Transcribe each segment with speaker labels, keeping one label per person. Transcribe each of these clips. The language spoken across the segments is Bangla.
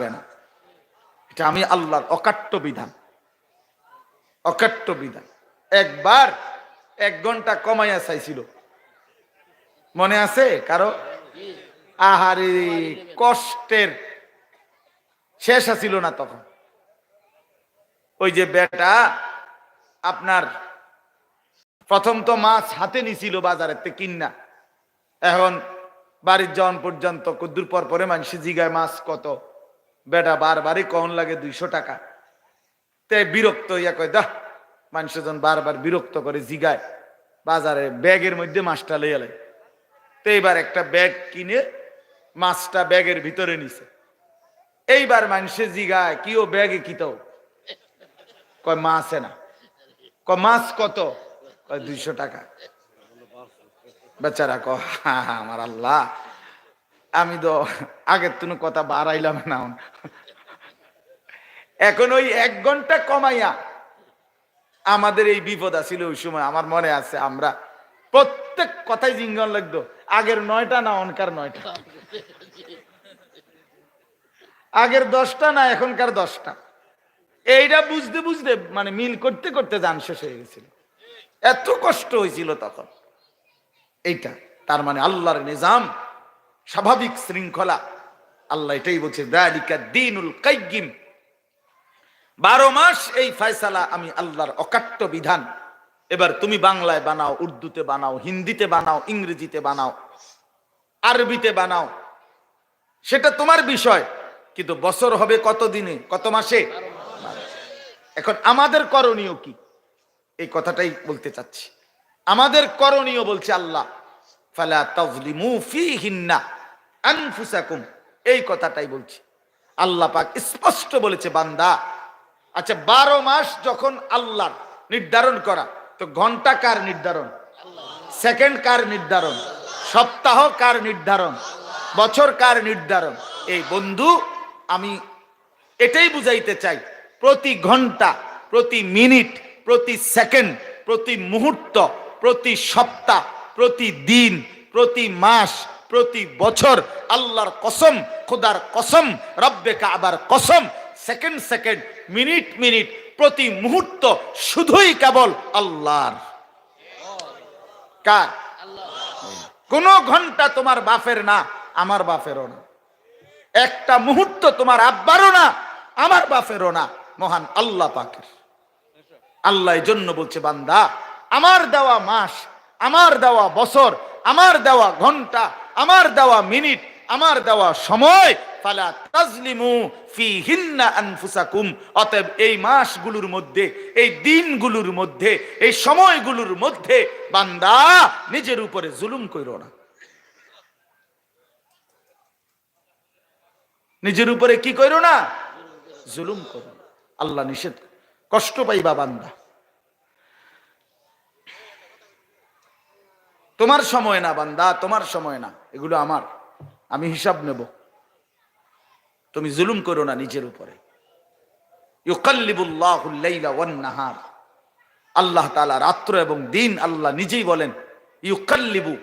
Speaker 1: না। এটা আমি আল্লাহর অকাট্য বিধান। অকাট্য বিধান। একবার এক ঘণ্টা কমাইয়া চাইছিল। মনে আছে কারও? আহারে, কষ্টের। শেষ আছিল না তখন। ওই যে বেটা আপনার প্রথম তো মাছ হাতে নিছিল বাজারের থেকে কিনা। এখন বাড়ির যাওয়ান পর্যন্ত কদ্দুর পর পরে মানুষ জিগায় মাছ কত। বেটা বারবারই কন লাগে দুইশো টাকা। তে বিরক্ত ইয়া কয় দা মানুষজন বারবার বিরক্ত করে জিগায় বাজারে ব্যাগের মধ্যে মাছটা লইয়া লাই তো এইবার একটা ব্যাগ কিনে মাছটা ব্যাগের ভিতরে নিছে। এইবার মানুষে জিগায় কি ও ব্যাগে কি তো কয় মাছ না কয় মাছ কত? কয় দুইশো টাকা। বেচারা ক হা হা, আমার আল্লাহ। আমি তো আগের তুন কথা বাড়াইলাম না। এখন ওই এক ঘণ্টা কমাইয়া আমাদের এই বিপদ আছিল ওই সময়, আমার মনে আছে আমরা প্রত্যেক কথাই জিঙ্গন লাগতো, আগের নয়টা না অনকার নয়টা। আগের দশটা না এখনকার দশটা। এইটা বুঝতে বুঝতে মানে মিল করতে করতে যান শেষ হয়ে গেছিল। এত কষ্ট হয়েছিল তখন। এইটা, তার মানে আল্লাহর নিজাম স্বাভাবিক শৃঙ্খলা। আল্লাহ এটাই বলছে দিনুল কাইয়িম বারো মাস এই ফয়সালা আমি আল্লাহর অকাট্য বিধান। এবার তুমি বাংলায় বানাও, উর্দুতে বানাও, হিন্দিতে বানাও, ইংরেজিতে বানাও, আরবিতে বানাও। সেটা তোমার বিষয়, কিন্তু বছর হবে কত দিনে, কত মাসে? এখন আমাদের করণীয় কি? এই কথাটাই বলতে চাচ্ছি। আমাদের করণীয় বলছে আল্লাহ, ফালা তাজলিমু ফিহিন্না। আনফুসাকুম, এই কথাটাই বলছি। আল্লাহ পাক স্পষ্ট বলেছে, বান্দা আচ্ছা বারো মাস যখন আল্লাহ নির্ধারণ করা, তো ঘণ্টা কার নির্ধারণ? সেকেন্ড কার নির্ধারণ? সপ্তাহ কার নির্ধারণ? বছর কার নির্ধারণ? এই বন্ধু, আমি এটাই বুঝাইতে চাই, প্রতি ঘণ্টা, প্রতি মিনিট, প্রতি সেকেন্ড, প্রতি মুহূর্ত, প্রতি সপ্তাহ, প্রতি দিন, প্রতি মাস প্রতি বছর আল্লাহর কসম, খোদার কসম, রব্বে কাবার কসম, সেকেন্ড সেকেন্ড, মিনিট মিনিট, প্রতি মুহূর্ত শুধুই কেবল আল্লাহর। কার? কোন ঘণ্টা তোমার বাপের না, আমার বাপেরও না। একটা মুহূর্ত তোমার আব্বারও না, আমার বাপেরও না, মহান আল্লাহ পাকের। আল্লাহ জন্য বলছে, বান্দা, আমার দেওয়া মাস, আমার দেওয়া বছর, আমার দেওয়া ঘণ্টা আমার দেওয়া মিনিট, আমার দেওয়া সময়, ফালা তাজলিমু ফি হিন্না আনফুসাকুম। অতএব এই মাসগুলোর মধ্যে, এই দিনগুলোর মধ্যে, এই সময়গুলোর মধ্যে বান্দা নিজের উপরে জুলুম কইরো না। নিজের উপরে কি কইরো না? জুলুম করো আল্লাহ নিষেধ। কষ্ট পাইবা বান্দা। তোমার সময় না বান্দা, তোমার সময় না। এগুলো আমার। আমি হিসাব নেব। তুমি জুলুম করো না নিজের উপরে। আল্লাহ তাআলা রাত্র এবং দিন আল্লাহ নিজেই বলেন, ইউকাল্লিবু।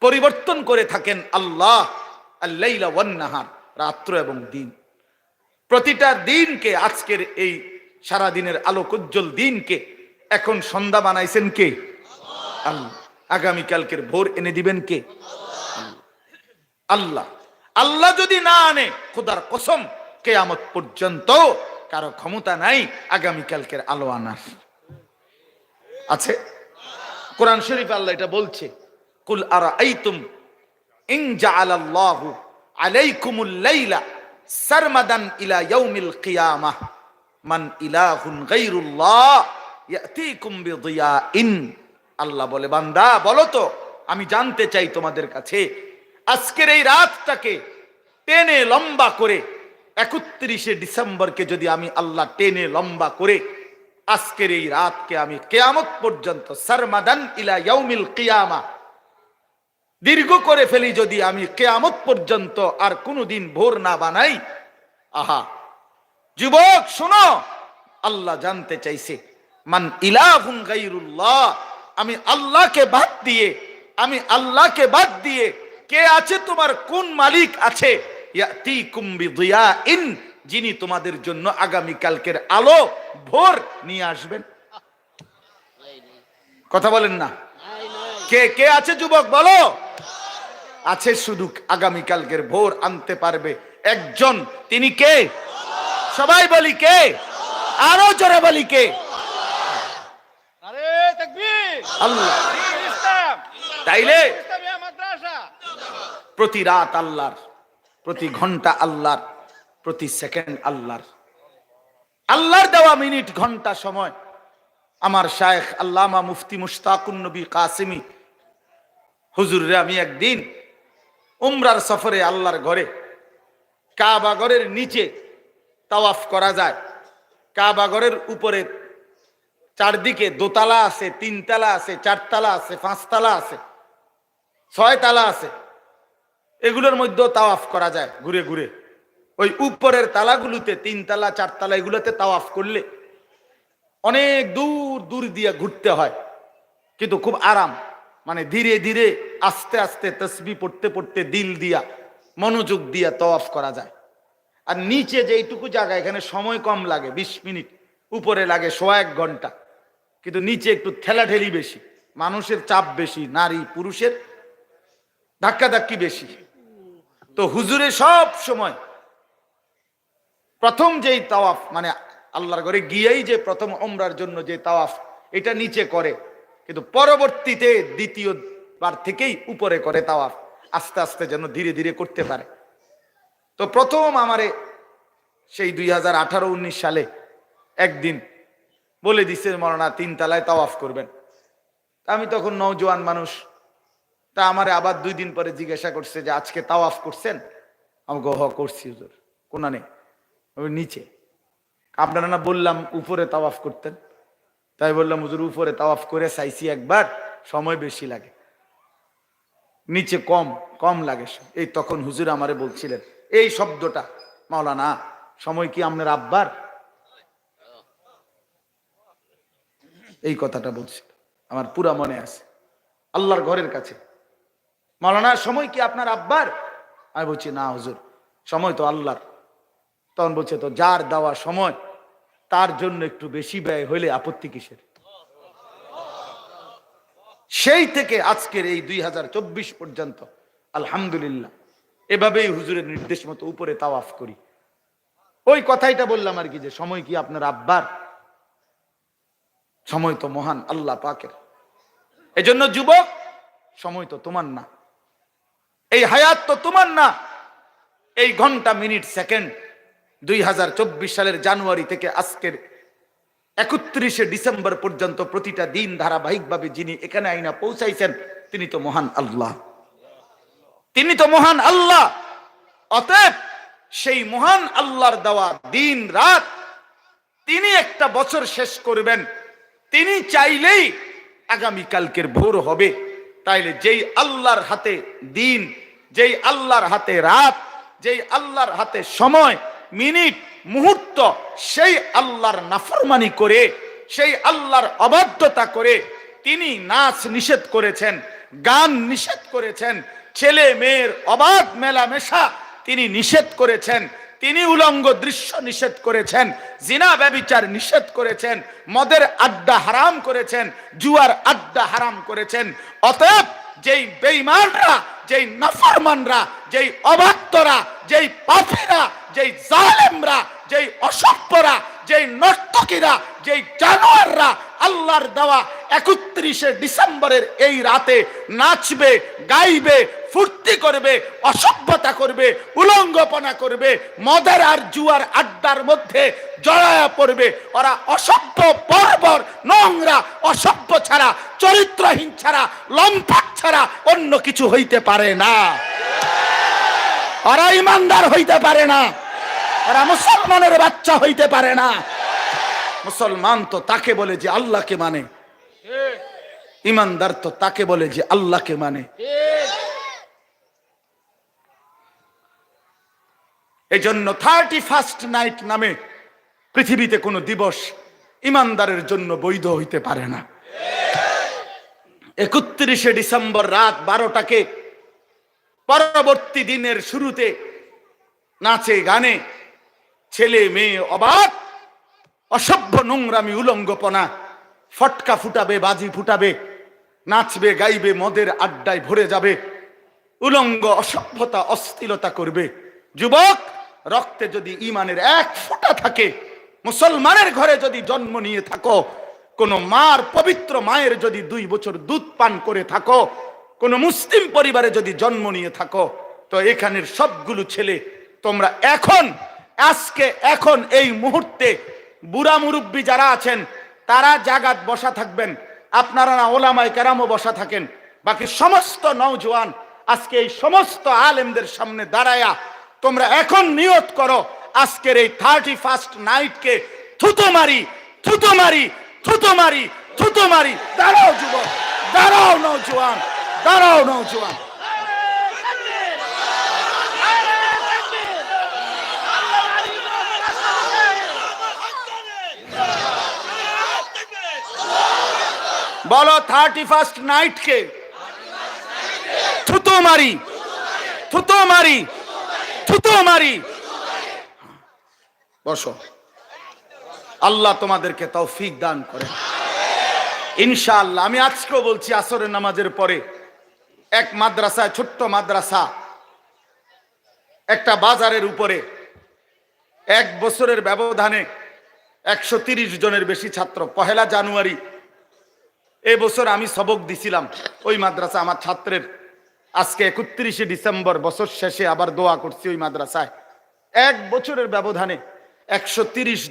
Speaker 1: পরিবর্তন করে থাকেন আল্লাহ আল্লাইলা নাহার, রাত্র এবং দিন। প্রতিটা দিনকে আজকের এই সারা দিনের আলোকোজ্জ্বল দিনকে এখন সন্ধ্যা বানাইছেন কে? আল্লাহ। আগামীকালকের ভোর এনে দিবেন কে? আল্লাহ। আল্লাহ যদি না আনে, খোদার কসম, কেয়ামত পর্যন্ত কারও ক্ষমতা নাই আগামীকালকের আলো আনার। আছে? কোরআন শরীফ আল্লাহ এটা বলছে, কুল আরা আইতুম ইন জাআলাল্লাহু আলাইকুমুল লাইলা সারমাদান ইলা ইয়াউমিল কিয়ামাহ মান ইলাহুন গায়রুল্লাহ, ইয়াতিকুম বিদিয়াইন। আল্লাহ বলে, বান্দা, বলো তো, আমি জানতে চাই তোমাদের কাছে, আজকের এই রাতটাকে টেনে লম্বা করে, একত্রিশে ডিসেম্বরকে যদি আমি আল্লাহ টেনে লম্বা করে, আজকের এই রাতকে আমি কেয়ামত পর্যন্ত সারমাদান ইলা ইয়াউমিল কিয়ামা, দীর্ঘ করে ফেলি যদি আমি কেয়ামত পর্যন্ত আর কোনোদিন ভোর না বানাই, আহা, যুবক, শোনো, আল্লাহ জানতে চাইছে, মান ইলাহুন গাইরুল্লাহ আমি আল্লাহকে বাদ দিয়ে, আমি আল্লাহকে বাদ দিয়ে কে আছে তোমার? কোন মালিক আছে? যিনি তোমাদের জন্য আগামী কালকের আলো, ভোর নিয়ে আসবেন। কথা বলেন না। কে কে আছে যুবক, বলো? আছে শুধু আগামী কালকের ভোর আনতে পারবে একজন। তিনি কে? সবাই বলি কে? আরও জোরে বলি কে? আল্লাহ। তাইলে প্রতি রাত আল্লাহর, প্রতি ঘণ্টা আল্লাহর, প্রতি সেকেন্ড আল্লাহর। আল্লাহর দেওয়া মিনিট, ঘণ্টা, সময়। আমার শায়েখ আল্লামা মুফতি মুশতাকুন নবী কাসিমি। হুজুরে আমি একদিন উমরার সফরে আল্লাহর ঘরে, কাবা ঘরের নিচে তাওয়াফ করা যায়। কাবা ঘরের উপরে চারদিকে দোতলা আছে, তিনতলা আছে, চারতলা আছে, পাঁচতলা আছে ছয় তালা আছে। এগুলোর মধ্যেও তাওয়াফ করা যায় ঘুরে ঘুরে। ওই উপরের তালাগুলোতে তিন তালা চার তালা এগুলোতে তাওয়াফ করলে অনেক দূর দূর দিয়ে ঘুরতে হয়, কিন্তু খুব আরাম। মানে ধীরে ধীরে আস্তে আস্তে তসবি পড়তে পড়তে দিল দিয়া, মনোযোগ দিয়া তওয়াফ করা যায়। আর নিচে যেইটুকু জায়গা, এখানে সময় কম লাগে, বিশ মিনিট। উপরে লাগে সোয়া এক ঘণ্টা। কিন্তু নিচে একটু ঠেলাঠেলি বেশি। মানুষের চাপ বেশি, নারী পুরুষের ধাক্কা ধাক্কি বেশি। তো হুজুরে সব সময় প্রথম যেই তাওয়াফ মানে আল্লাহর ঘরে গিয়েই যে প্রথম ওমরার জন্য যে তাওয়াফ, এটা নিচে করে। কিন্তু পরবর্তীতে দ্বিতীয় বার থেকেই উপরে করে তাওয়াফ, আস্তে আস্তে যেন ধীরে ধীরে করতে পারে। তো প্রথম আমারে সেই দুই হাজার আঠারো, উনিশ সালে একদিন বলে দিছে মরনা তিন তালায় তাওয়াফ করবেন। আমি তখন নৌজওয়ান মানুষ, তা আমারে আবার দুই দিন পরে জিজ্ঞাসা করছে যে, আজকে তাওয়াফ করছেন? আমাকে হ, করছি হুজুর কোনা নেই নিচে। আপনারা না বললাম, উপরে তাওয়াফ করতেন? তাই বললাম, হুজুর, উপরে তাওয়াফ করে চাইছি একবার, সময় বেশি লাগে। নিচে কম কম লাগে এই তখন হুজুর আমারে বলছিলেন, এই শব্দটা মাওলানা সময় কি আপনার আব্বার? এই কথাটা বলছিল আমার পুরা মনে আছে। আল্লাহর ঘরের কাছে। মাওলানা, সময় কি আপনার আব্বার? আমি বলছি, না হুজুর, সময় তো আল্লাহর। তখন বলছে, তো যার দেওয়া সময়, তার জন্য একটু বেশি ব্যয় হইলে আপত্তি কিসের? সেই থেকে আজকের এই দুই হাজার চব্বিশ পর্যন্ত, আলহামদুলিল্লাহ, এভাবেই হুজুরের নির্দেশ মতো উপরে তাওয়াফ করি। ওই কথাইটা বললাম আর কি যে, সময় কি আপনার আব্বার? সময় তো মহান আল্লাহ পাকের। এজন্য যুবক, সময় তো তোমার না। এই হায়াত তো তোমার না। এই ঘণ্টা, মিনিট, সেকেন্ড, দুই হাজার চব্বিশ সালের জানুয়ারি থেকে আজকের একত্রিশে ডিসেম্বর পর্যন্ত প্রতিটা দিন ধারাবাহিকভাবে যিনি এখানে আইনা পৌঁছাইছেন, তিনি তো মহান আল্লাহ। তিনি তো মহান আল্লাহ। অতএব সেই মহান আল্লাহর দেওয়া দিন, রাত, তিনি একটা বছর শেষ করবেন। তিনি চাইলেই আগামী কালকের ভোর হবে। তাইলে যেই আল্লাহর হাতে দিন, যেই আল্লাহর হাতে রাত, যেই আল্লাহর হাতে সময়, মিনিট, মুহূর্ত, সেই আল্লাহর নাফরমানি করে, সেই আল্লাহর অবাধ্যতা করে তিনি নাচ নিষেধ করেছেন, গান নিষেধ করেছেন ছেলে মেয়ের অবাধ মেলামেশা তিনি নিষেধ করেছেন তিনি উলঙ্গ দৃশ্য নিষেধ করেছেন, জিনা ব্যবিচার নিষেধ করেছেন, মদের আড্ডা হারাম করেছেন, জুয়ার আড্ডা হারাম করেছেন। অতএব যেই বেইমানরা যেই নাফরমানরা, যেই অবাক্তরা, যেই পাফিরা যেই জালেমরা, যেই অসভ্যরা, যেই নর্তকীরা, যেই জানোয়াররা, আল্লাহর দেওয়া একত্রিশে ডিসেম্বরের এই রাতে নাচবে, গাইবে ফুর্তি করবে অসভ্যতা করবে উলঙ্গপনা করবে মদের আর জুয়ার আড্ডার মধ্যে জড়ায়া পড়বে। ওরা অসভ্য বর্বর নোংরা অসভ্য ছাড়া চরিত্রহীন ছাড়া লম্পট ছাড়া অন্য কিছু হইতে পারে না। ওরা ইমানদার হইতে পারে না। ওরা মুসলমানের বাচ্চা হইতে পারে না। মুসলমান তো তাকে বলে যে আল্লাহকে মানে। ইমানদার তো তাকে বলে যে আল্লাহকে মানে। এই জন্য থার্টি ফার্স্ট নাইট নামে পৃথিবীতে কোনো দিবস ইমানদারের জন্য বৈধ হইতে পারে না। একত্রিশে ডিসেম্বর রাত বারোটাকে পরবর্তী দিনের শুরুতে নাচে, গানে ছেলে, মেয়ে, অবাক, অসভ্য নোংরামি, উলঙ্গপনা, ফটকা ফুটাবে, বাজি ফুটাবে, নাচবে, গাইবে, মদের আড্ডায় ভরে যাবে, উলঙ্গ অসভ্যতা অস্থিরতা করবে। যুবক রক্তে যদি ইমানের এক ফোঁটা থাকে, মুসলমানের ঘরে যদি জন্ম নিয়ে থাকো, কোন মার পবিত্র মায়ের যদি দুই বছর দুধ পান করে থাকো, কোন মুসলিম পরিবারে যদি জন্ম নিয়ে থাকো, তো এখানের সবগুলো ছেলে তোমরা এখন, আজকে, এখন এই মুহূর্তে বুড়া মুরব্বী যারা আছেন, তারা জাগাত বসা থাকবেন, আপনারা না ওলামায় কেরামও বসা থাকেন, বাকি সমস্ত নওজোয়ান আজকে এই সমস্ত আলেমদের সামনে দাঁড়ায়া তোমরা এখন নিয়ত করো, আজকের এই থার্টি ফার্স্ট নাইটকে থুতো মারি থুতো মারি থুতো মারি থুতো মারি। দাঁড়াও যুবক, দাঁড়াও নওজোয়ান দাঁড়াও নওজোয়ান। বলো থার্টি ফার্স্ট নাইটকে থুতো মারি থুতো মারি। থুতো মারি। বসো। আল্লাহ তোমাদেরকে তৌফিক দান করে ইনশাআল্লাহ, আমি আজকেও বলছি আসরের নামাজের পরে এক মাদ্রাসায়, ছোট্ট মাদ্রাসা, একটা বাজারের উপরে এক বছরের ব্যবধানে একশো জনের বেশি ছাত্র। পহেলা জানুয়ারি এই বছর আমি সবক দিছিলাম। ওই মাদ্রাসা আমার ছাত্রের আজকে একত্রিশে ডিসেম্বর, বছর শেষে আবার দোয়া করছি ওই মাদ্রাসায়। এক বছরের ব্যবধানে একশো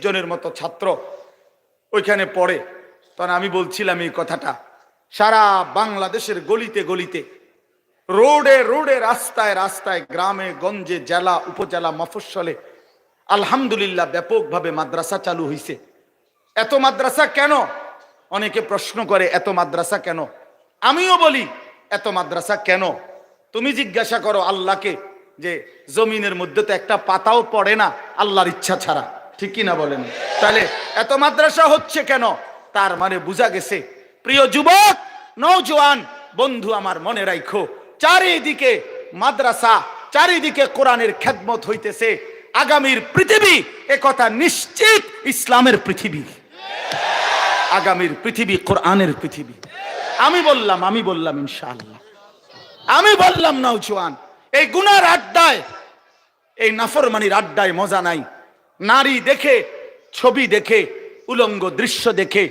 Speaker 1: জনের মতো ছাত্র ওইখানে পড়ে। তখন আমি বলছিলাম এই কথাটা, সারা বাংলাদেশের গলিতে গলিতে, রোডে রোডে, রাস্তায় রাস্তায়, গ্রামে, গঞ্জে, জেলা, উপজেলা, মফস্বলে, আলহামদুলিল্লাহ ব্যাপকভাবে মাদ্রাসা চালু হয়েছে এত মাদ্রাসা কেন? অনেকে প্রশ্ন করে, এত মাদ্রাসা কেন? আমিও বলি, এত মাদ্রাসা কেন? তুমি জিজ্ঞাসা করো আল্লাহকে যে জমিনের মধ্যে তো একটা পাতাও পড়ে না, আল্লাহর ইচ্ছা ছাড়া। ঠিক কি না বলেন? তাহলে এত মাদ্রাসা হচ্ছে কেন? তার মানে বোঝা গেছে, প্রিয় যুবক নৌজওয়ান বন্ধু আমার মনে রাখো চারিদিকে মাদ্রাসা, চারিদিকে কোরআনের খেদমত হইতেছে, আগামীর পৃথিবী একথা নিশ্চিত ইসলামের পৃথিবী। আগামীর পৃথিবী কোরআনের পৃথিবী। আমি বললাম আমি বললাম ইনশাআল্লাহ। আমি বললাম নৌজওয়ান এই গুনার আড্ডায়, এই নাফরমানির আড্ডায় মজা নাই। নারী দেখে, ছবি দেখে, উলঙ্গ দৃশ্য দেখে,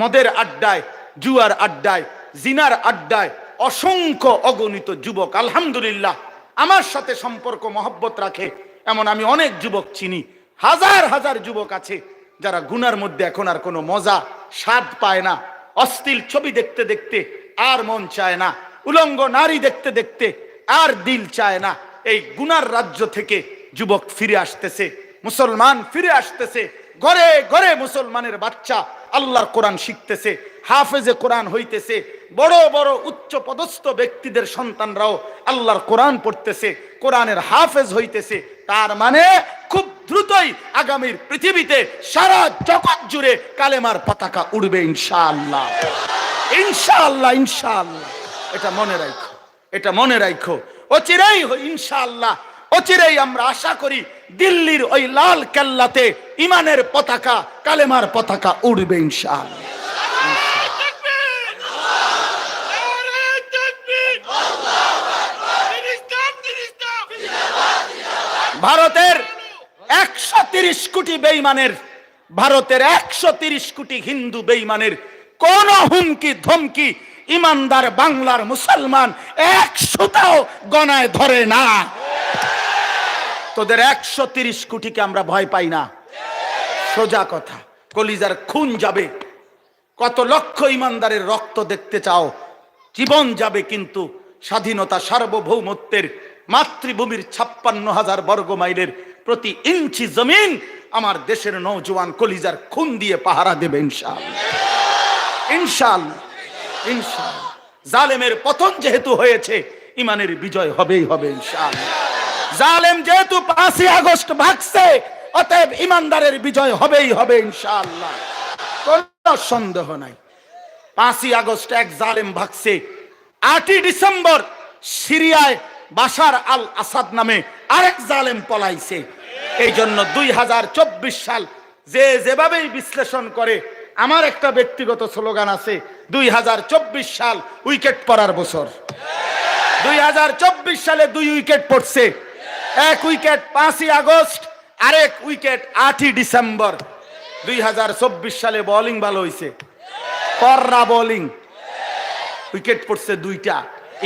Speaker 1: মদের আড্ডায়, জুয়ার আড্ডায়, জিনার আড্ডায়, অসংখ্য অগণিত যুবক, আলহামদুলিল্লাহ, আমার সাথে সম্পর্ক, মহব্বত রাখে, এমন আমি অনেক যুবক চিনি, হাজার হাজার যুবক আছে, যারা গুনার মধ্যে এখন আর কোনো মজা, স্বাদ পায় না অস্থিল ছবি দেখতে দেখতে আর মন চায় না। উলঙ্গ নারী দেখতে দেখতে আর দিল চায় না। এই গুনার রাজ্য থেকে যুবক ফিরে আসতেছে, মুসলমান ফিরে আসতেছে। ঘরে ঘরে মুসলমানের বাচ্চা আল্লাহর কোরআন শিখতেছে, হাফেজে কোরআন হইতেছে। বড় বড় উচ্চ পদস্থ ব্যক্তিদের সন্তানরাও আল্লাহর কোরআন পড়তেছে, কোরআনের হাফেজ হইতেছে। তার মানে খুব দ্রুতই আগামীর পৃথিবীতে সারা জগৎ জুড়ে কালেমার পতাকা উড়বে ইনশাআল্লাহ। ইনশাআল্লাহ ইনশাআল্লাহ। এটা মনে রাখো এটা মনে রাখো অচিরেই ইনশাআল্লাহ, অচিরেই আমরা আশা করি দিল্লির ওই লাল কেল্লাতে ইমানের পতাকা, কালেমার পতাকা উড়বে ইনশাআল্লাহ। ভারতের একশো তিরিশ কোটি বেইমানের ভারতের একশো তিরিশ কোটি হিন্দু বেইমানের কোন হুমকি, ধমকি ইমানদার বাংলার মুসলমান একশোটাও গনায় ধরে না। তোদের একশো তিরিশ কোটিকে আমরা ভয় পাই না। সোজা কথা, কলিজার খুন যাবে। কত লক্ষ ইমানদারের রক্ত দেখতে চাও, জীবন যাবে কিন্তু স্বাধীনতা সার্বভৌমত্বের মাতৃভূমির ছাপ্পান্ন হাজার বর্গ মাইলের প্রতি ইঞ্চি জমিন আমার দেশের নৌজওয়ান কলিজার খুন দিয়ে পাহারা দেবে ইনশাল ইনশাল জালেমের পতন যেহেতু হয়েছে, ইমানের বিজয় হবেই হবে ইনশাল জালেম যেহেতু পাঁচই আগস্ট ভাগছে, অতএব ইমানদারের বিজয় হবেই হবে ইনশাআল্লাহ। কোন সন্দেহ নাই। পাঁচই আগস্ট এক জালেম ভাগছে, আটই ডিসেম্বর সিরিয়ায় বাশার আল আসাদ নামে আরেক জালেম পলাইছে। এই জন্য দুই হাজার চব্বিশ সাল যে যেভাবেই বিশ্লেষণ করে আমার একটা ব্যক্তিগত স্লোগান আছে, দুই হাজার চব্বিশ সাল উইকেট পড়ার বছর। দুই হাজার চব্বিশ সালে দুই উইকেট পড়ছে। এক উইকেট পাঁচই আগস্ট, আরেক উইকেট আটই ডিসেম্বর। দুই হাজার চব্বিশ সালে বোলিং ভালো হয়েছে কররা বোলিং উইকেট পড়ছে দুইটা।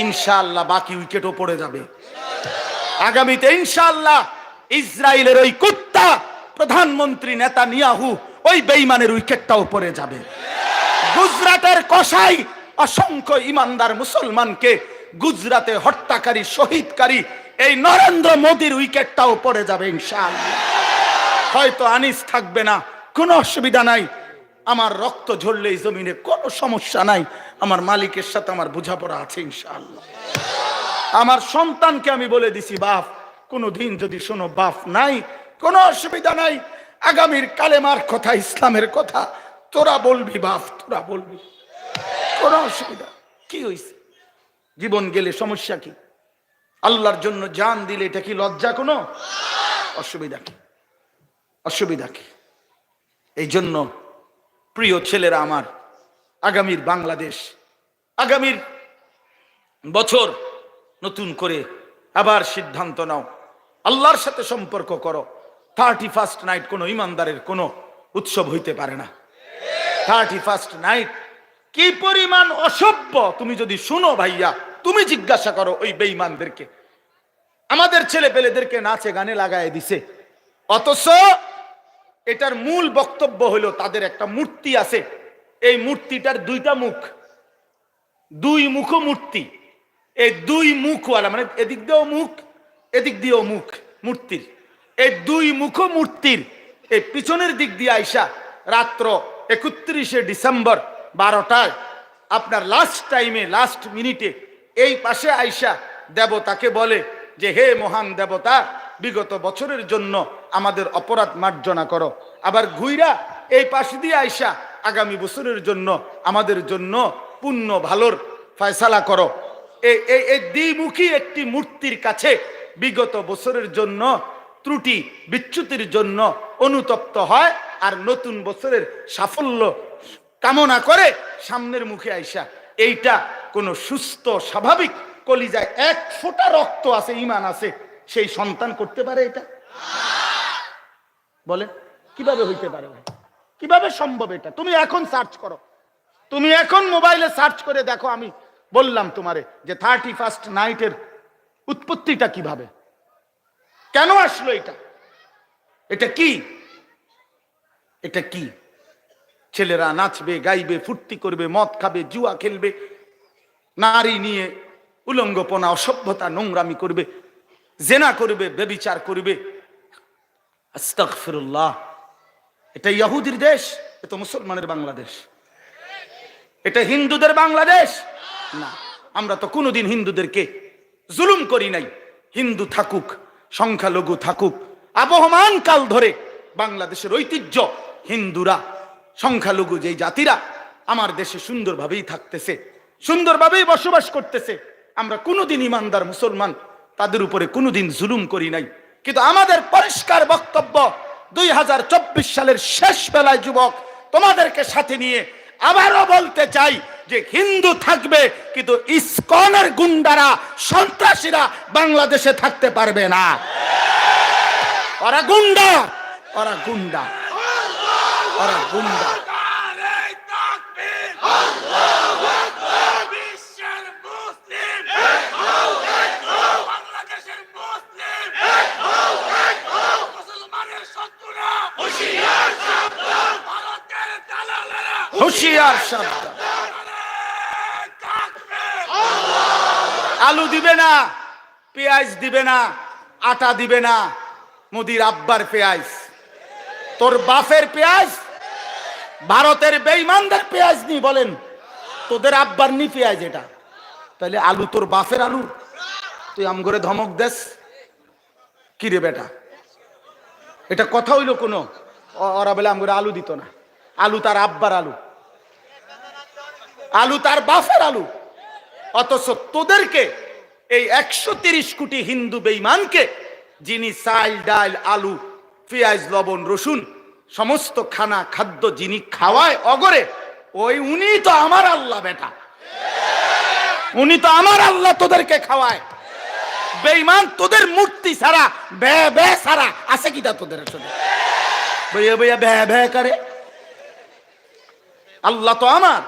Speaker 1: ইনশাল্লাহ বাকি উইকেটও পড়ে যাবে। আগামীতে ইনশাল্লাহ ইসরায়েলের ওই কুত্তা প্রধানমন্ত্রী নেতা নিয়াহু ওই বেইমানের উইকেটটাও পড়ে যাবে। গুজরাটের কসাই অসংখ্য ইমানদার মুসলমানকে গুজরাতে হত্যাকারী, শহীদকারী, এই নরেন্দ্র মোদীর উইকেটটাও পড়ে যাবে ইনশাআল্লাহ। হয়তো আনিস থাকবে না, কোনো অসুবিধা নাই। আমার রক্ত ঝরলে এই জমিনে কোনো সমস্যা নাই। আমার মালিকের সাথে আমার বোঝাপড়া আছে ইনশাআল্লাহ। আমার সন্তানকে আমি বলে দিছি, বাপ কোনো দিন যদি শোনো, বাপ নাই, কোনো অসুবিধা নাই। আগামীর কালেমার কথা, ইসলামের কথা, তোরা বলবি বাপ, তোরা বলবি। কোনো অসুবিধা। কি হয়েছে জীবন গেলে সমস্যা কি? আল্লাহর জন্য জান দিলে এটা কি লজ্জা কোনো? অসুবিধা কি? অসুবিধা কি? এই জন্য প্রিয় ছেলেরা আমার, আগামীর বাংলাদেশ, আগামীর বছর নতুন করে আবার সিদ্ধান্ত নাও। আল্লাহর সাথে সম্পর্ক করো। থার্টি ফার্স্ট নাইট কোনো ইমানদারের কোনো উৎসব হইতে পারে না। থার্টি ফার্স্ট নাইট কি পরিমাণ অসভ্য, তুমি যদি শুনো ভাইয়া, তুমি জিজ্ঞাসা করো ওই বেঈমানদেরকে। আমাদের ছেলে পেলেদেরকে নাচে গানে লাগায় দিছে। অথচ এটার মূল বক্তব্য হলো তাদের একটা মূর্তি আছে। এই মূর্তিটার দুইটা মুখ। দুই মুখ মূর্তি। এই দুই মুখওয়ালা মানে এদিক দিয়েও মুখ, এদিক দিয়েও মুখ, মূর্তির। এই দুই মুখ মূর্তির এই পিছনের দিক দিয়ে আইসা রাত্র একত্রিশে ডিসেম্বর বারোটায় আপনার লাস্ট টাইমে লাস্ট মিনিটে এই পাশে আইসা দেবতাকে বলে যে, হে মহান দেবতা, বিগত বছরের জন্য আমাদের অপরাধ মার্জনা করো। আবার ঘুইরা এই পাশে দিয়ে আইসা আগামী বছরের জন্য আমাদের জন্য পুণ্য ভালোর ফয়সালা করো। এই দ্বিমুখী একটি মূর্তির কাছে বিগত বছরের জন্য ত্রুটি বিচ্যুতির জন্য অনুতপ্ত হয় আর নতুন বছরের সাফল্য কামনা করে সামনের মুখে আইসা। এইটা কোনো সুস্থ, স্বাভাবিক কলিজায় এক ফোঁটা রক্ত আছে ইমান আছে, সেই সন্তান করতে পারে এটা? বলে কীভাবে হইতে পারে কীভাবে সম্ভব এটা? তুমি এখন সার্চ করো। তুমি এখন মোবাইলে সার্চ করে দেখো, আমি বললাম তোমারে যে থার্টি ফার্স্ট নাইটের উৎপত্তিটা কীভাবে? কেন আসলো এটা? এটা কি? এটা কি? ছেলেরা নাচবে, গাইবে, ফুর্তি করবে, মদ খাবে, জুয়া খেলবে, নারী নিয়ে উলঙ্গপনা, অসভ্যতা নোংরামি করবে, জেনা করবে বেবিচার করবে। আস্তাগফিরুল্লাহ। এটা ইহুদির দেশ এটা মুসলমানের বাংলাদেশ। এটা হিন্দুদের বাংলাদেশ? না, আমরা তো কোনোদিন হিন্দুদেরকে জুলুম করি নাই। হিন্দু থাকুক। সংখ্যালঘু থাকুক। আবহমান কাল ধরে বাংলাদেশের ঐতিহ্য, হিন্দুরা, সংখ্যালঘু যেই জাতিরা, আমার দেশে সুন্দরভাবেই থাকতেছে, সুন্দরভাবেই বসবাস করতেছে। আমরা কোনোদিন ইমানদার মুসলমান, তাদের উপরে কোনোদিন জুলুম করি নাই। কিন্তু আমাদের পরিষ্কার বক্তব্য, দুই হাজার চব্বিশ সালের শেষ বেলায় যুবক, তোমাদেরকে সাথে নিয়ে আবারও বলতে চাই যে হিন্দু থাকবে, কিন্তু ইসকনের গুন্ডারা, সন্ত্রাসীরা বাংলাদেশে থাকতে পারবে না। ওরা গুন্ডা ওরা গুন্ডা ওরা গুন্ডা।
Speaker 2: হুশিয়ার
Speaker 1: শব্দ। আলু দিবে না, পেঁয়াজ দিবে না, আটা দিবে না, মোদির আব্বার পেঁয়াজ। তোর বাফের পেঁয়াজ? ভারতের বেইমানদের পেঁয়াজ নি বলেন। তোদের আব্বার নি পেঁয়াজ এটা। তাহলে আলু তোর বাপের আলু? তুই আম করে ধমক দেশ কি রে বেটা? এটা কথা হইল কোনো? ওরা বলে আম করে আলু দিত না। আলু তার আব্বার আলু। আলু তার বাপের আলু। অথচ তোদেরকে এই একশো কোটি হিন্দু বেইমানকে যিনি চাল, ডাল, আলু, পেঁয়াজ, লবণ, রসুন, সমস্ত খানা খাদ্য যিনি খাওয়ায় অগরে, ওই উনি তো আমার আল্লাহ বেটা। উনি তো আমার আল্লাহ তোদেরকে খাওয়ায়। বেইমান তোদের মূর্তি ছাড়া বে বে ছাড়া আছে কি কিটা তোদের আসলে? বইয়া বইয়া ভ্যা ভ্যা করে। আল্লাহ তো আমার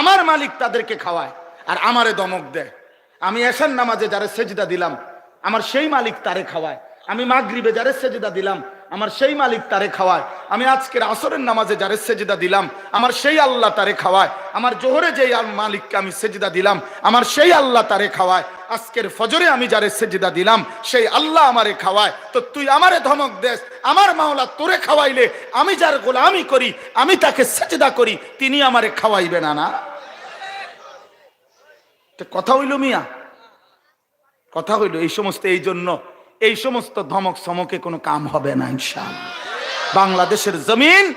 Speaker 1: আমার মালিক তাদেরকে খাওয়ায়। আর আমারে দমক দেয় আমি এসার নামাজে যারে সেজদা দিলাম, আমার সেই মালিক তারে খাওয়ায়। আমি মাগরিবে যারে সেজদা দিলাম, আমার সেই মালিক তারে খাওয়ায়। আমি আজকের আসরের নামাজে যারে সেজদা দিলাম, আমার সেই আল্লাহ তারে খাওয়ায়। আমার জোহরে যেই মালিককে আমি সেজদা দিলাম, আমার সেই আল্লাহ তারে খাওয়ায়। আজকের ফজরে আমি যারে সেজদা দিলাম, সেই আল্লাহ আমারে খাওয়ায়। তো তুই আমারে ধমক দেশ আমার মাওলা তোরে খাওয়াইলে আমি যার গোলামি করি, আমি তাকে সেজদা করি, তিনি আমারে খাওয়াইবে না না? কথা হইল মিয়া। কথা হইল, এই সমস্ত, এই জন্য, এই সমস্ত ধমক সমকে কোনো কাম হবে না ইনশাল বাংলাদেশের জমিন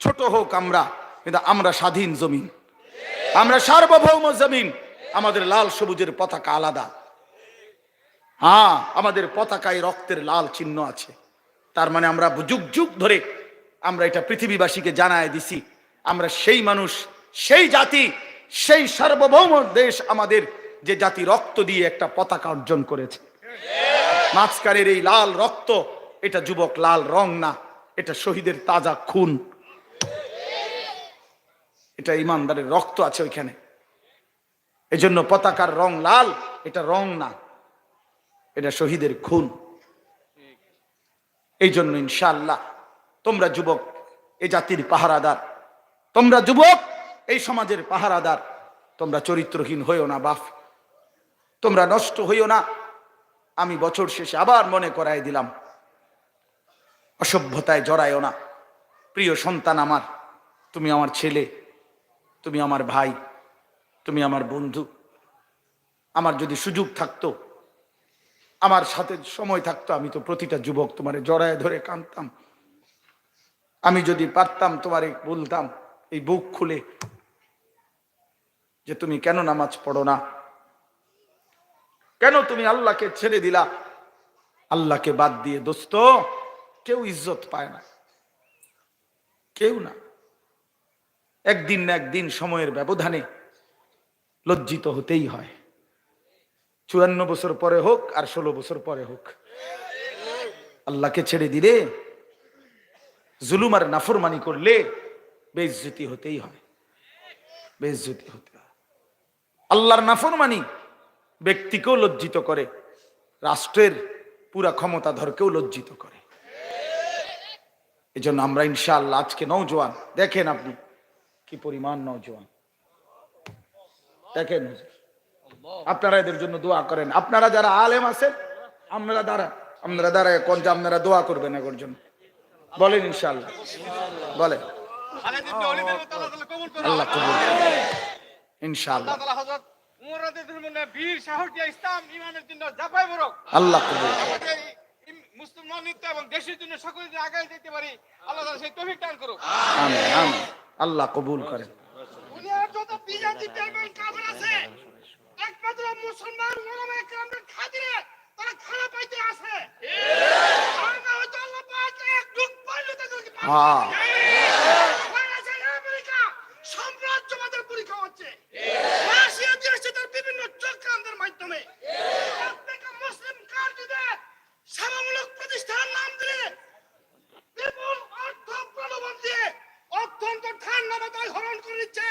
Speaker 1: ছোট হোক আমরা, কিন্তু আমরা স্বাধীন জমিন। আমরা সার্বভৌম জমিন। আমাদের লাল সবুজের পতাকা আলাদা। হ্যাঁ আমাদের পতাকায় রক্তের লাল চিহ্ন আছে। তার মানে আমরা যুগ যুগ ধরে আমরা এটা পৃথিবীবাসীকে জানায় দিছি। আমরা সেই মানুষ, সেই জাতি সেই সার্বভৌম দেশ আমাদের যে জাতি রক্ত দিয়ে একটা পতাকা অর্জন করেছে। মাঝকারের এই লাল রক্ত, এটা যুবক লাল রং না, এটা শহীদের তাজা খুন। এটা ইমানদারের রক্ত আছে ওইখানে। এজন্য পতাকার রং লাল, এটা রং না, এটা শহীদের খুন। এই জন্য ইনশাল্লাহ তোমরা যুবক, এ জাতির পাহারাদার, তোমরা যুবক এই সমাজের পাহারাদার, তোমরা চরিত্রহীন হইও না বাপ তোমরা নষ্ট হইও না। আমি বছর শেষে আবার মনে করাই দিলাম, অসভ্যতায় জড়ায়ও না। প্রিয় সন্তান আমার, তুমি আমার ছেলে, তুমি আমার ভাই, তুমি আমার বন্ধু। আমার যদি সুযোগ থাকতো, আমার সাথে সময় থাকতো, আমি তো প্রতিটা যুবক তোমারে জড়ায় ধরে কাঁদতাম। আমি যদি পারতাম তোমারে বলতাম, এই বুক খুলে যে তুমি কেন নামাজ পড়ো না? কেন তুমি আল্লাহকে ছেড়ে দিলা? আল্লাহকে বাদ দিয়ে দোস্ত, কেউ ইজ্জত পায় না। কেউ না। একদিন না একদিন সময়ের ব্যবধানে লজ্জিত হতেই হয়। চুয়ান্ন বছর পরে হোক আর ষোলো বছর পরে হোক, আল্লাহকে ছেড়ে দিলে, জুলুম আর নাফরমানি করলে বেজ্জতি হতেই হয়। বেজ্জতি হতে আল্লাহর নাফরমানি ব্যক্তিকেও লজ্জিত করে রাষ্ট্রের পুরা ক্ষমতাধরকেও লজ্জিত করে। এই জন্য আমরা ইনশাআল্লাহ আজকে নৌজওয়ান দেখেন আপনি কি পরিমাণ নৌজওয়ান দেখেন আপনারা এদের জন্য দোয়া করেন। আপনারা যারা আলেম আছেন আপনারা দ্বারা আপনারা দ্বারা কোন যে আপনারা দোয়া করবেন এগোর জন্য। বলেন ইনশাআল্লাহ। বলেন।
Speaker 3: আল্লাহ কবুল
Speaker 1: ইনশাআল্লাহ।
Speaker 3: আল্লাহ হযরত উমর রাদিয়াল্লাহু আনহু বীর সাহস দিয়ে ইসলাম ঈমানের জন্য জাপাই বড়
Speaker 1: আল্লাহ কবুল।
Speaker 3: আমাদের এই মুসলমান নিত্য এবং দেশের জন্য সকলের জন্য আগায় যেতে পারি। আল্লাহ তাআলা সেই তৌফিক দান করুক।
Speaker 1: আমিন আমিন। আল্লাহ কবুল করেন।
Speaker 2: দুনিয়ার যত বিজাতি বেইমান কাফের আছে একমাত্র মুসলমান ওলামা একরামদের খাতিরে তারা খানা পাইতে আসে। আর না হয়তো আল্লাহ পাক এক যুগ পাইলে তাদেরকে
Speaker 1: হ্যাঁ
Speaker 2: বাংলাদেশ, আমেরিকা সাম্রাজ্যবাদের পরীক্ষা হচ্ছে রাশিয়া দিয়েছে তার বিভিন্ন চক্রান্তের মাধ্যমে মুসলিম কান্ট্রিতে সেবামূলক প্রতিষ্ঠানের নাম দিলে বিপুল অর্থ প্রলোভন দিয়ে অত্যন্ত ঠান্ডা মাথায় হরণ করে নিচ্ছে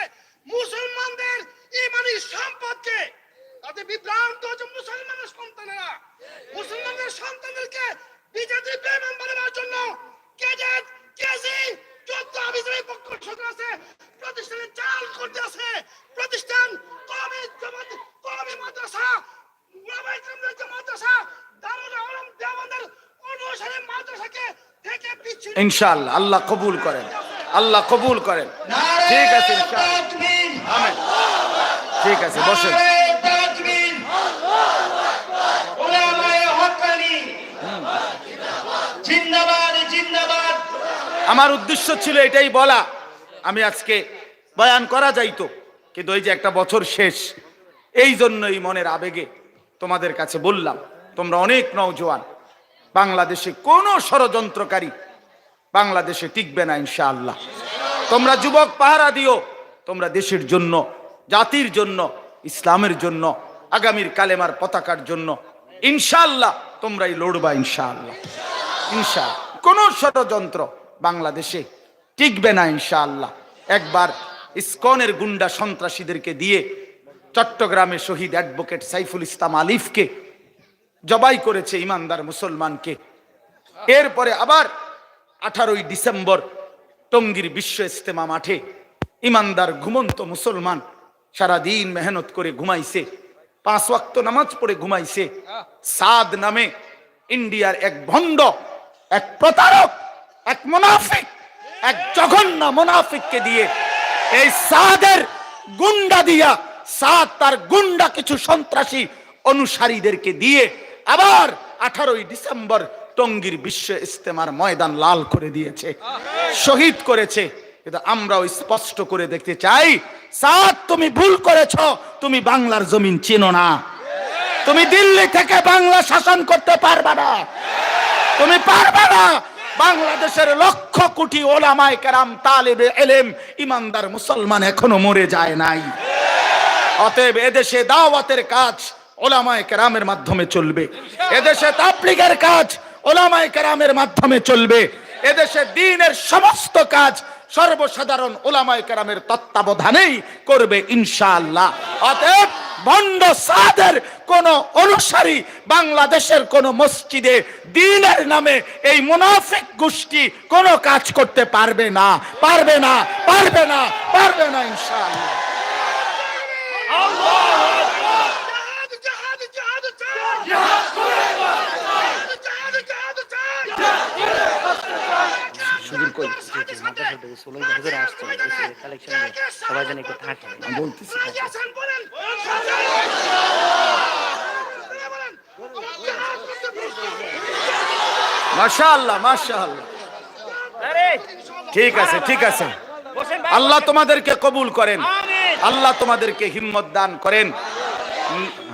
Speaker 2: মুসলমানদের ইমানি সম্পদকে। তাতে বিভ্রান্ত হচ্ছে মুসলমানের সন্তানেরা। মুসলমানদের সন্তানদেরকে বিজেপি বেমান বানাবার জন্য ক্যাডেট কেজি পক্ষ আছে। প্রতিষ্ঠানে চাল করতে আছে। প্রতিষ্ঠান কমি জমাত কমি মাদ্রাসা মাদ্রাসা দারুল আলম দেওয়ানদের অনুসারে মাদ্রাসাকে থেকে বিচ্ছিন্ন
Speaker 1: ইনশাআল্লাহ আল্লাহ কবুল করেন। আল্লাহ কবুল করেন। ঠিক আছে ইনশাআল্লাহ। আমেন। ঠিক আছে বসেন। আমার উদ্দেশ্য ছিল এটাই বলা। আমি আজকে বয়ান করা যাইতো, কিন্তু ওই যে একটা বছর শেষ, এই জন্যই মনের আবেগে তোমাদের কাছে বললাম, তোমরা অনেক নৌজওয়ান বাংলাদেশে কোনো ষড়যন্ত্রকারী বাংলাদেশে টিকবে না ইনশাআল্লাহ। তোমরা যুবক পাহারা দিও, তোমরা দেশের জন্য, জাতির জন্য, ইসলামের জন্য, আগামীর কালেমার পতাকার জন্য, ইনশাআল্লাহ তোমরাই লড়বা ইনশাআল্লাহ। ইনশা কোন ষড়যন্ত্র বাংলাদেশে টিকবে না ইনশাআল্লাহ। একবার ইসকনের গুন্ডা সন্ত্রাসীদেরকে দিয়ে চট্টগ্রামে শহীদ অ্যাডভোকেট সাইফুল ইসলাম আলিফকে জবাই করেছে ইমানদার মুসলমানকে। এরপরে আবার আঠারোই ডিসেম্বর টঙ্গীর বিশ্ব ইস্তেমা মাঠে ইমানদার ঘুমন্ত মুসলমান সারাদিন মেহনত করে ঘুমাইছে, পাঁচ ওয়াক্ত নামাজ পড়ে ঘুমাইছে। সাদ নামে ইন্ডিয়ার এক ভণ্ড, এক প্রতারক এক মুনাফিক, এক জঘন্য মুনাফিককে দিয়ে এই সাদের গুন্ডা দিয়া, সাদ তার গুন্ডা কিছু সন্ত্রাসী অনুসারীদেরকে দিয়ে আবার আঠারোই ডিসেম্বর টঙ্গীর বিশ্ব ইস্তেমার ময়দান লাল করে দিয়েছে, শহীদ করেছে। কিন্তু আমরাও স্পষ্ট করে দেখতে চাই, সাদ তুমি ভুল করেছ, তুমি বাংলার জমিন চেনো না। তুমি দিল্লি থেকে বাংলা শাসন করতে পারবে না। তুমি পারবে না বাংলাদেশের লক্ষ কোটি ওলামায় কেরাম, তালেবে এলেম, ইমানদার মুসলমান এখনও মরে যায় নাই। অতএব এদেশে দাওয়াতের কাজ ওলামায় কেরামের মাধ্যমে চলবে। এদেশে তাবলিগের কাজ ওলামায় কেরামের মাধ্যমে চলবে। এদেশে দিনের সমস্ত কাজ সর্বসাধারণ ওলামায় কেরামের তত্ত্বাবধানেই করবে ইনশাআল্লাহ। অতএব ভণ্ড সাদের কোন অনুসারী বাংলাদেশের কোন মসজিদে দিনের নামে এই মুনাফিক গোষ্ঠী কোন কাজ করতে পারবে না পারবে না পারবে না পারবে না ইনশাআল্লাহ।
Speaker 2: জাহাদ।
Speaker 4: কই? সবাই যেন একটু থাকে
Speaker 1: বলতেছি মাশাআল্লাহ মাশাআল্লাহ। ঠিক আছে ঠিক আছে। আল্লাহ তোমাদেরকে কবুল করেন। আল্লাহ তোমাদেরকে হিম্মত দান করেন।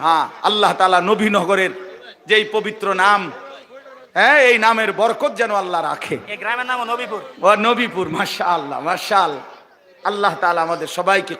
Speaker 1: হ্যাঁ আল্লাহ তালা নবীনগরের যেই পবিত্র নাম হ্যাঁ এই নামের বরকত যেন আল্লাহ রাখে।
Speaker 4: এই গ্রামের নাম নবীপুর।
Speaker 1: ও নবীপুর মাশা আল্লাহ মাশা আল্লাহ আল্লাহ তালা আমাদের সবাইকে